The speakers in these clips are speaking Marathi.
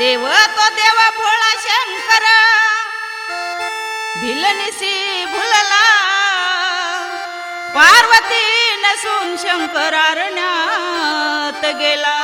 देव तो देव भोळा शंकर. भिलनिसी भुलला. पार्वती नसून शंकर अरण्यात गेला.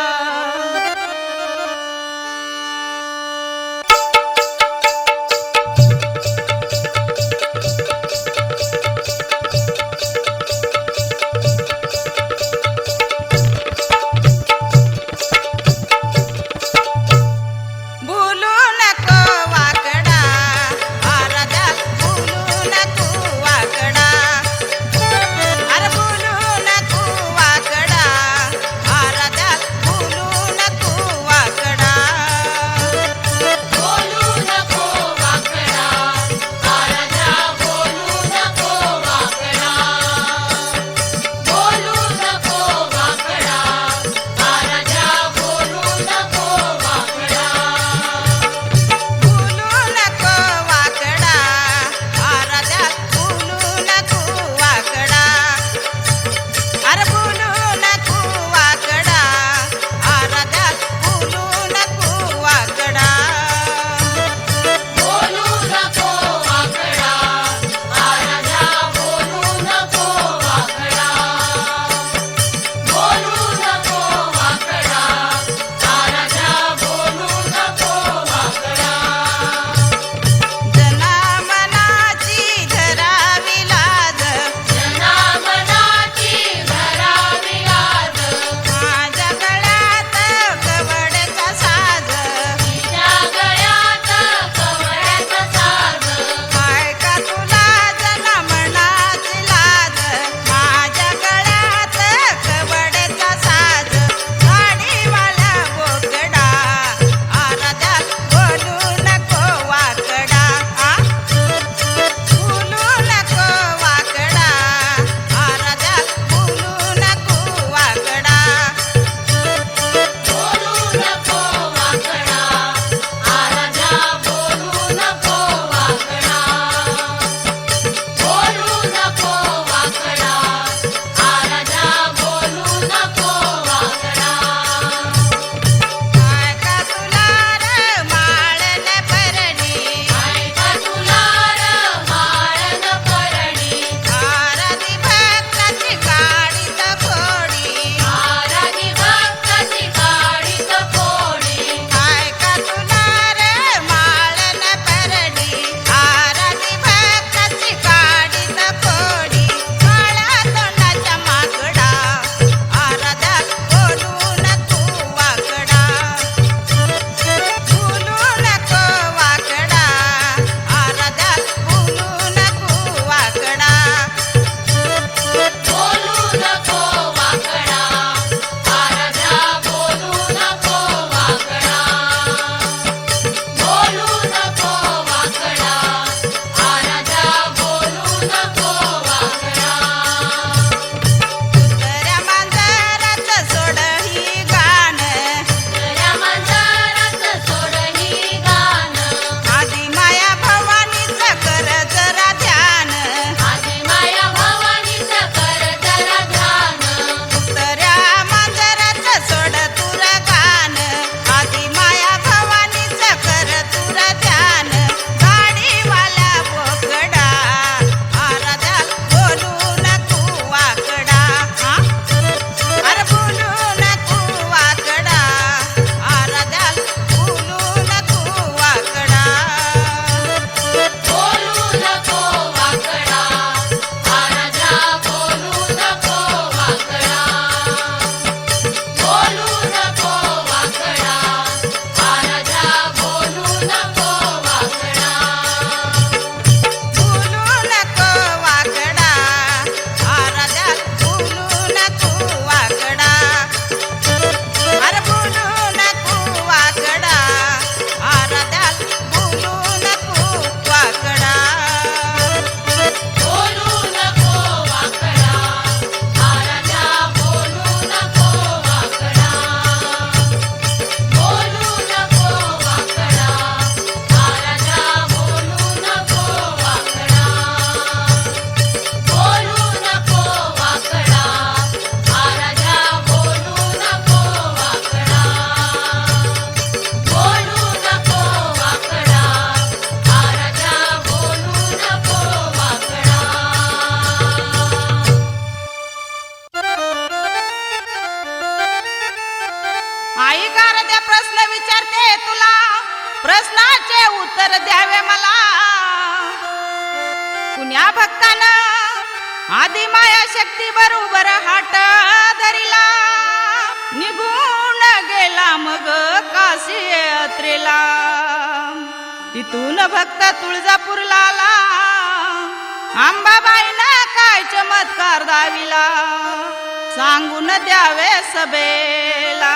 आई त्या प्रश्न विचारते तुला. प्रश्नाचे उत्तर द्यावे मला. कुण्या भक्तानं आधी माया शक्ती बरोबर हाट धरिला. निघून गेला मग काशी यात्रेला. तिथून भक्त तुळजापूरला आला आंबाबाईनं काय चमत्कार दाविला सांगून द्यावे सभेला.